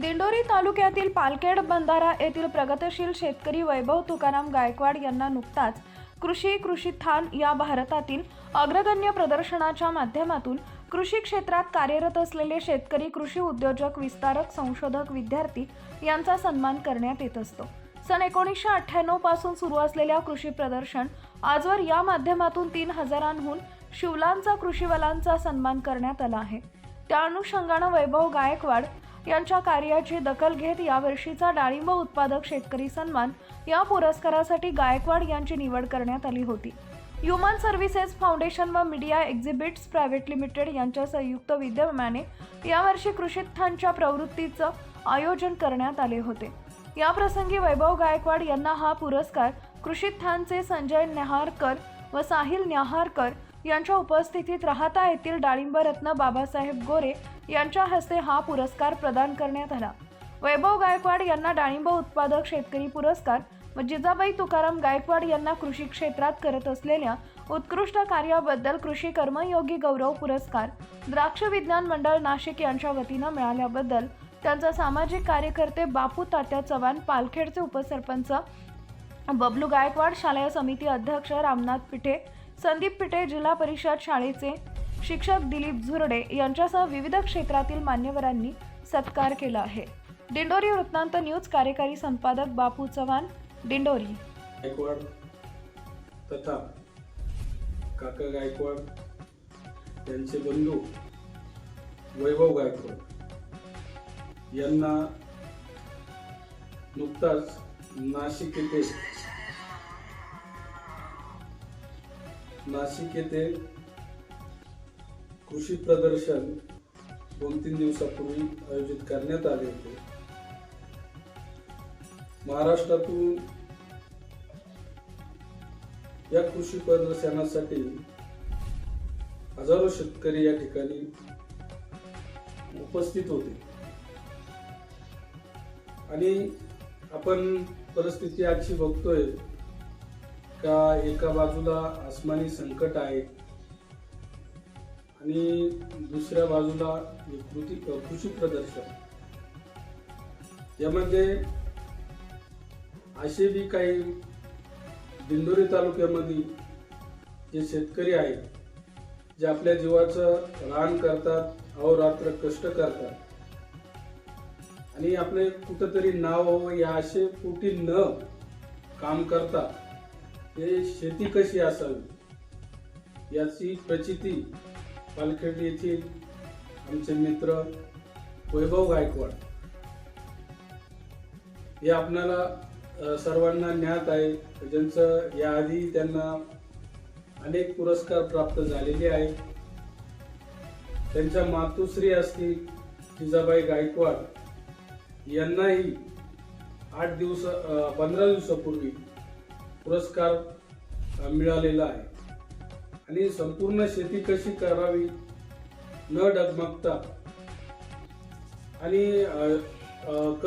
दिंडोरी तालुक्यातील पालखेड बंधारा येथील प्रगतशील शेतकरी वैभव तुकाराम गायकवाड यांना नुकताच कृषी कृषीथान या भारतातील अग्रगण्य प्रदर्शनाच्या माध्यमातून कृषी क्षेत्रात कार्यरत असलेले शेतकरी कृषी उद्योजक विस्तारक संशोधक विद्यार्थी यांचा सन्मान करण्यात येत असतो. सन एकोणीसशे अठ्ठ्याण्णवपासून सुरू असलेल्या कृषी प्रदर्शन आजवर या माध्यमातून तीन हजारांहून शिवलांचा कृषीवलांचा सन्मान करण्यात आला आहे. त्या अनुषंगानं वैभव गायकवाड यांच्या कार्याची दखल घेत यावर्षीचा डाळिंब उत्पादक शेतकरी सन्मान या पुरस्कारासाठी गायकवाड यांची निवड करण्यात आली होती. ह्युमन सर्व्हिसेस फाउंडेशन व मीडिया एक्झिबिट्स प्रायव्हेट लिमिटेड यांच्या संयुक्त विद्यमाने यावर्षी कृषीथानच्या प्रवृत्तीचं आयोजन करण्यात आले होते. याप्रसंगी वैभव गायकवाड यांना हा पुरस्कार कृषीथानचे संजय नेहारकर व साहिल न्याहारकर यांच्या उपस्थितीत राहता येथील डाळिंब रत्न बाबासाहेब गोरे यांच्या हस्ते हा पुरस्कार प्रदान करण्यात आला. वैभव गायकवाड यांना डाळिंब उत्पादक शेतकरी पुरस्कार व जिजाबाई तुकाराम गायकवाड यांना कृषी क्षेत्रात करत असलेल्या उत्कृष्ट कार्याबद्दल कृषी कर्मयोगी गौरव पुरस्कार द्राक्ष विज्ञान मंडळ नाशिक यांच्या वतीनं मिळाल्याबद्दल त्यांचा सामाजिक कार्यकर्ते बापू तात्या चव्हाण पालखेडचे उपसरपंच बबलू गायकवाड शालेय समिती अध्यक्ष रामनाथ पिठे संदीप पिठे जिल्हा परिषद शाळेचे शिक्षक दिलीप झुरडे यांच्यासह विविध क्षेत्रातील मान्यवरांनी सत्कार केला आहे. दिंडोरी वृत्तांत न्यूज कार्यकारी संपादक बापू चव्हाण दिंडोरी. गायकवाड तथा काका गायकवाड यांचे बंधू वैभव गायकवाड यांना नुकताच नाशिक येथे नाशिक येथे कृषी प्रदर्शन दोन तीन दिवसापूर्वी आयोजित करण्यात आले होते. महाराष्ट्रातून या कृषी प्रदर्शनासाठी हजारो शेतकरी या ठिकाणी उपस्थित होते. आणि आपण परिस्थिती आजची बघतोय. का एका बाजूला आसमानी संकट आहे आणि दुसऱ्या बाजूला कृती कृषी प्रदर्शन. यामध्ये असे बी काही दिंडोरी तालुक्यामध्ये जे शेतकरी आहेत जे आपल्या जीवाचं रान करतात अहोरात्र कष्ट करतात आणि आपले कुठंतरी नाव व्हावं या असे पोटी न काम करता ते शेती कशी असावी? याची प्रचिती पालखेड येथील आमचे मित्र वैभव गायकवाड. हे आपणाला सर्वांना ज्ञात आहे. ज्यांचं याआधी त्यांना अनेक पुरस्कार प्राप्त झालेले आहेत. त्यांच्या मातुश्री असतील जिजाबाई गायकवाड. यांनाही आठ दिवस पंधरा दिवसापूर्वी पुरस्कार मिळालेला आहे. आणि संपूर्ण शेती कशी करावी न डगमगता आणि कस